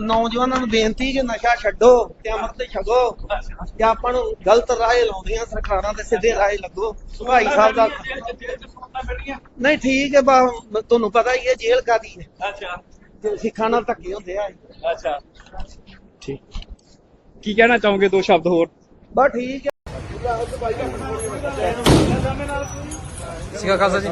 ਨੌਜਵਾਨਾਂ ਨੂੰ ਬੇਨਤੀ ਕਿ ਨਸ਼ਾ ਛੱਡੋ ਤੇ ਅੰਮ੍ਰਿਤ ਛਕੋ ਤੇ ਆਪਾਂ ਨੂੰ ਗਲਤ ਰਾਹੇ ਲਾਉਂਦੀਆਂ ਸਰਕਾਰਾਂ ਤੇ ਸਿੱਧੇ ਰਾਹੇ ਲੱਗੋ। ਭਾਈ ਸਾਹਿਬ ਦਾ ਨਹੀਂ ਠੀਕ ਹੈ ਬਾ ਤੁਹਾਨੂੰ ਪਤਾ ਹੀ ਹੈ ਜੇਲ੍ਹ ਕਾਦੀ ਹੈ। ਅੱਛਾ। ਸਿੱਖਾਂ ਨਾਲ ਧੱਕੇ ਹੁੰਦੇ ਆ। ਅੱਛਾ। ਠੀਕ। ਕੀ ਕਹਿਣਾ ਚਾਹੋਗੇ ਦੋ ਸ਼ਬਦ ਹੋਰ? ਬਾ ਠੀਕ ਹੈ। ਸਿਕਾ ਖਾਲਸਾ ਜੀ।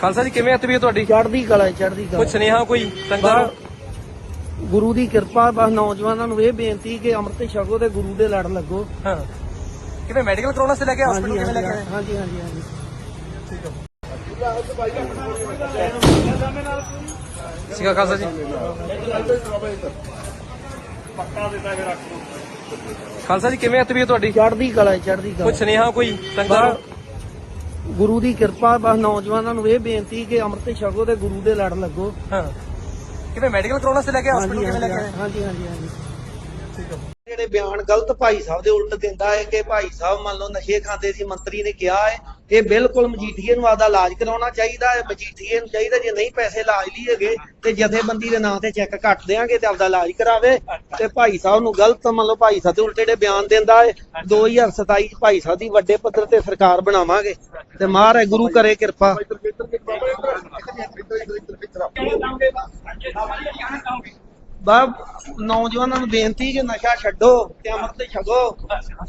ਖਾਲਸਾ ਜੀ ਕਿਵੇਂ ਆ ਤਬੀਅਤ ਤੁਹਾਡੀ? ਚੜ੍ਹਦੀ ਕਲਾ ਹੈ, ਚੜ੍ਹਦੀ ਕਲਾ। ਸੁਨੇਹਾ ਕੋਈ ਸੰਗਤਾਂ ਨੂੰ ਗੁਰੂ ਦੀ ਕਿਰਪਾ ਬਸ ਨੌਜਵਾਨਾਂ ਨੂੰ ਇਹ ਬੇਨਤੀ ਕਿ ਅੰਮ੍ਰਿਤ ਛਕੋ ਤੇ ਗੁਰੂ ਦੇ ਲੜ ਲੱਗੋ। ਹਾਂ। ਕਿਵੇਂ ਮੈਡੀਕਲ ਕਰਾਉਣਾ ਸੀ ਲੈ ਕੇ ਹਸਪੀਟਲ ਕਿਵੇਂ ਲੈ ਕੇ ਆਏ? ਹਾਂਜੀ ਹਾਂਜੀ ਹਾਂਜੀ। ਸਿਕਾ ਖਾਲਸਾ ਜੀ। ਖਾਲਸਾ ਜੀ ਕਿਵੇਂ ਆ ਤਬੀਅਤ ਤੁਹਾਡੀ? ਚੜ੍ਹਦੀ ਕਲਾ ਹੈ, ਚੜ੍ਹਦੀ ਕਲਾ। ਕੁਝ ਸੁਨੇਹਾ ਕੋਈ ਸੰਗਤਾਂ ਨੂੰ ਗੁਰੂ ਦੀ ਕਿਰਪਾ ਬਸ ਨੌਜਵਾਨਾਂ ਨੂੰ ਇਹ ਬੇਨਤੀ ਕਿ ਅੰਮ੍ਰਿਤ ਛਕੋ ਤੇ ਗੁਰੂ ਦੇ ਲੜ ਲੱਗੋ। ਹਾਂ। ਕਿਵੇਂ ਮੈਡੀਕਲ ਕਰਾਉਣਾ ਸੀ ਲੈ ਕੇ ਹਸਪੀਟਲ ਕਿਵੇਂ ਲੈ ਕੇ ਆਏ? ਹਾਂਜੀ ਹਾਂਜੀ ਹਾਂਜੀ। ਜਿਹੜੇ ਬਿਆਨ ਗਲਤ ਭਾਈ ਸਾਹਿਬ ਦੇ ਉਲਟ ਦਿੰਦਾ ਹੈ ਕਿ ਭਾਈ ਸਾਹਿਬ ਮੰਨ ਲਓ ਨਸ਼ੇ ਖਾਂਦੇ ਸੀ ਮੰਤਰੀ ਨੇ ਕਿਹਾ ਹੈ ਇਹ ਬਿਲਕੁਲ ਮਜੀਠੀਏ ਨੂੰ ਆਦਾ ਇਲਾਜ ਕਰਾਉਣਾ ਚਾਹੀਦਾ ਹੈ ਮਜੀਠੀਏ ਨੂੰ ਚਾਹੀਦਾ ਜੇ ਨਹੀਂ ਪੈਸੇ ਇਲਾਜ ਲਈ ਹੈਗੇ ਤੇ ਜਥੇਬੰਦੀ ਦੇ ਨਾਂ ਤੇ ਚੈੱਕ ਕੱਟ ਦੇਾਂਗੇ ਤੇ ਆਪਦਾ ਇਲਾਜ ਕਰਾਵੇ ਤੇ ਭਾਈ ਸਾਹਿਬ ਨੂੰ ਗਲਤ ਮੰਨ ਲਓ ਭਾਈ ਸਾਹਿਬ ਦੇ ਉਲਟੇ ਜਿਹੜੇ ਬਿਆਨ ਦਿੰਦਾ ਹੈ 2027 ਚ ਭਾਈ ਸਾਹਿਬ ਦੀ ਵੱਡੇ ਪੱਧਰ ਤੇ ਸਰਕਾਰ ਬਣਾਵਾਂਗੇ ਤੇ ਮਹਾਰਾਜ ਗੁਰੂ ਕਰੇ ਕਿਰਪਾ ਬਾ ਨੌਜਵਾਨਾਂ ਨੂੰ ਬੇਨਤੀ ਕਿ ਨਸ਼ਾ ਛੱਡੋ ਤੇ ਅੰਮ੍ਰਿਤ ਛਕੋ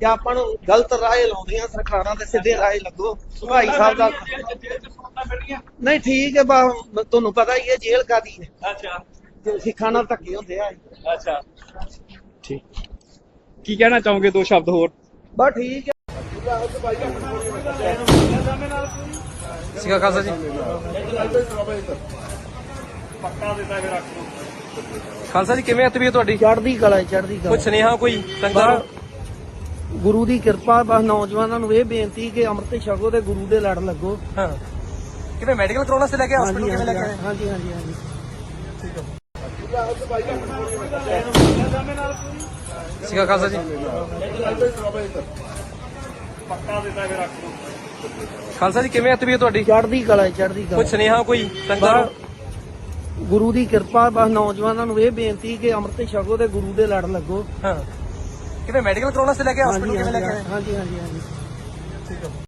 ਤੇ ਆਪਾਂ ਨੂੰ ਗਲਤ ਰਾਹੇ ਲਾਉਂਦੀਆਂ ਸਰਕਾਰਾਂ ਤੇ ਸਿੱਧੇ ਰਾਹੇ ਲੱਗੋ। ਭਾਈ ਸਾਹਿਬ ਦਾ ਨਹੀਂ ਠੀਕ ਹੈ ਬਾ ਤੁਹਾਨੂੰ ਪਤਾ ਹੀ ਹੈ ਜੇਲ੍ਹ ਕਾਦੀ ਹੈ। ਅੱਛਾ। ਤੇ ਸਿੱਖਾਂ ਨਾਲ ਧੱਕੇ ਹੁੰਦੇ ਆ। ਅੱਛਾ। ਠੀਕ। ਕੀ ਕਹਿਣਾ ਚਾਹੋਗੇ ਦੋ ਸ਼ਬਦ ਹੋਰ? ਬਾ ਠੀਕ ਹੈ। ਸਿਕਾ ਖਾਲਸਾ ਜੀ। ਖਾਲਸਾ ਜੀ ਕਿਵੇਂ ਆ ਤਬੀਅਤ ਤੁਹਾਡੀ? ਚੜ੍ਹਦੀ ਕਲਾ ਹੈ, ਚੜ੍ਹਦੀ ਕਲਾ। ਕੁਝ ਸੁਨੇਹਾ ਕੋਈ ਸੰਗਤਾਂ? ਨੂੰ ਗੁਰੂ ਦੀ ਕਿਰਪਾ ਬਸ ਨੌਜਵਾਨਾਂ ਨੂੰ ਇਹ ਬੇਨਤੀ ਕਿ ਅੰਮ੍ਰਿਤ ਛਕੋ ਤੇ ਗੁਰੂ ਦੇ ਲੜ ਲੱਗੋ। ਹਾਂ। ਕਿਵੇਂ ਮੈਡੀਕਲ ਕਰਾਉਣਾ ਸੀ ਲੈ ਕੇ ਹਸਪੀਟਲ ਕਿਵੇਂ ਲੈ ਕੇ ਆਏ? ਹਾਂਜੀ ਹਾਂਜੀ ਹਾਂਜੀ। ਸਿਕਾ ਖਾਲਸਾ ਜੀ। ਖਾਲਸਾ ਜੀ ਕਿਵੇਂ ਆ ਤਬੀਅਤ ਤੁਹਾਡੀ? ਚੜ੍ਹਦੀ ਕਲਾ ਹੈ, ਚੜ੍ਹਦੀ ਕਲਾ। ਕੁਝ ਸੁਨੇਹਾ ਕੋਈ ਸੰਗਤਾਂ? ਨੂੰ ਗੁਰੂ ਦੀ ਕਿਰਪਾ ਬਸ ਨੌਜਵਾਨਾਂ ਨੂੰ ਇਹ ਬੇਨਤੀ ਕਿ ਅੰਮ੍ਰਿਤ ਛਕੋ ਤੇ ਗੁਰੂ ਦੇ ਲੜ ਲੱਗੋ। ਹਾਂ। ਕਿਵੇਂ ਮੈਡੀਕਲ ਕਰਾਉਣਾ ਸੀ ਲੈ ਕੇ ਹਸਪੀਟਲ ਕਿਵੇਂ ਲੈ ਕੇ ਆਏ? ਹਾਂਜੀ ਹਾਂਜੀ ਹਾਂਜੀ।